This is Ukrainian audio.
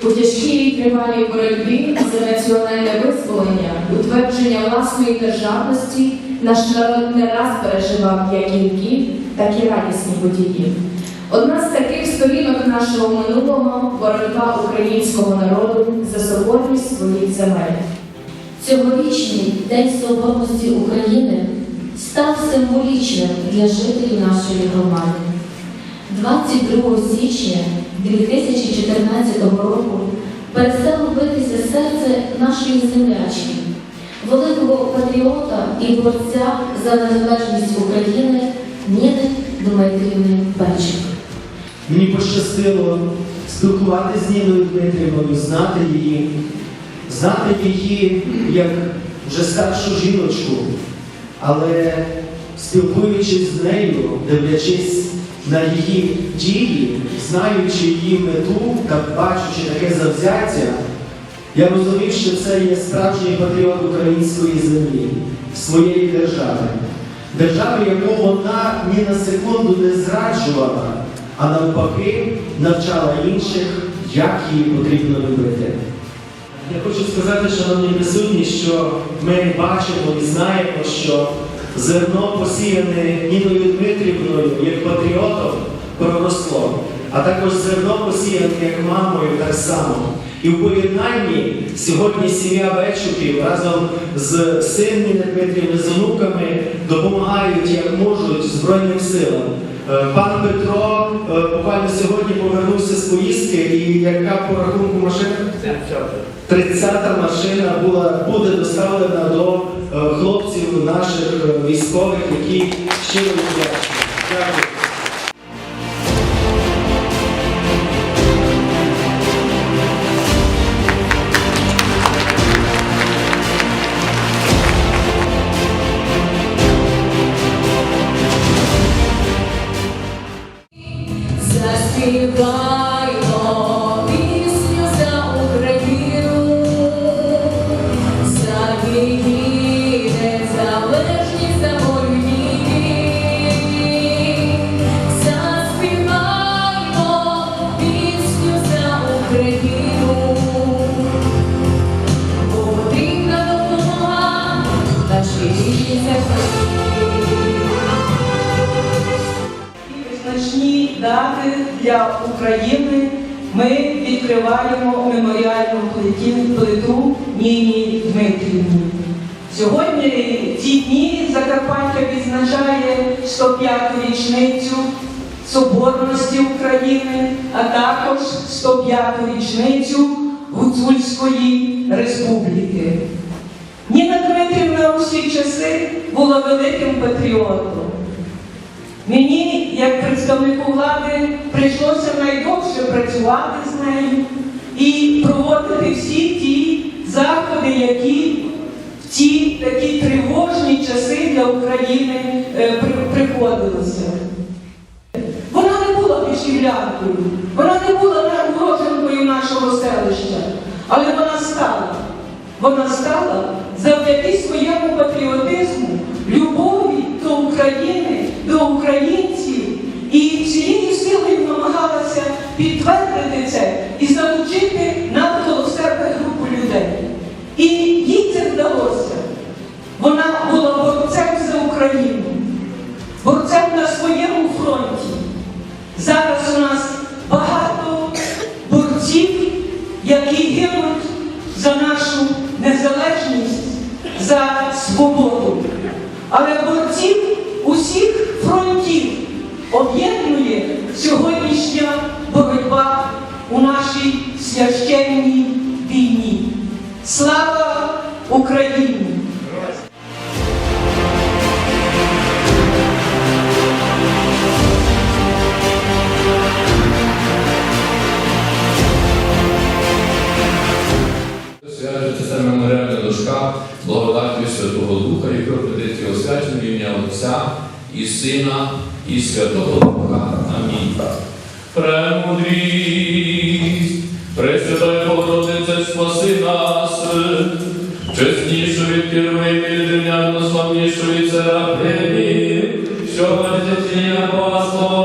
тривалій боротьбі за національне визволення, утвердження власної державності наш народ не раз переживав як гіркі, так і радісні події. Одна з таких сторінок нашого минулого боротьба українського народу за соборність своїх земель. Цьогорічний День Соборності України став символічним для жителів нашої громади. 22 січня 2014 року перестало битися серце нашої землячки, великого патріота і борця за незалежність України Ніни Дмитрівни Бечик. Мені пощастило спілкуватися з Ніною Дмитрівною, знати її, знати її як вже старшу жіночку, але спілкуючись з нею, дивлячись на її дії, знаючи її мету та бачучи таке завзяття, я розумів, що це є справжній патріот української землі, своєї держави. Держави, яку вона ні на секунду не зраджувала, а навпаки навчала інших, як її потрібно любити. Я хочу сказати, шановні присутні, що ми бачимо і знаємо, що зерно посіяне Ніною Дмитрівною як патріотом проросло, а також зерно посіяне як мамою так само. І в поєднанні сьогодні сім'я Вечуків разом з Ніни Дмитрівни, з онуками допомагають як можуть Збройним силам. Е, Пан Петро е, буквально сьогодні повернувся з поїздки, і яка по рахунку машина? 30-та машина була, буде доставлена до хлопців наших е, військових, які щиро вдячні. Дякую. Дати для України ми відкриваємо меморіальну плиту Ніні Дмитрівні. Сьогодні ці дні Закарпаття відзначає 105-ту річницю Соборності України, а також 105-ту річницю Гуцульської республіки. Ніна Дмитрівна у всі часи була великим патріотом. Мені, як представнику влади, прийшлося найдовше працювати з нею і проводити всі ті заходи, які в ці такі тривожні часи для України е, приходилися. Вона не була пішівлянкою, вона не була уроженкою нашого селища, але вона стала. Вона стала завдяки своєму патріотизму, любові до України, до українців і всією силою намагалася підтвердити це і залучити навколо себе групу людей. І їй це вдалося. Вона була борцем за Україну, борцем на своєму фронті. Зараз у нас багато борців, які гинуть за нашу незалежність, за свободу. Але борців Отця і Сина, і Святого Духа. Амінь. Премудрість, Пресвятай Богородице, спаси нас, чеснішу від керви єдиня, славнішої церкви, що вертіє пасло.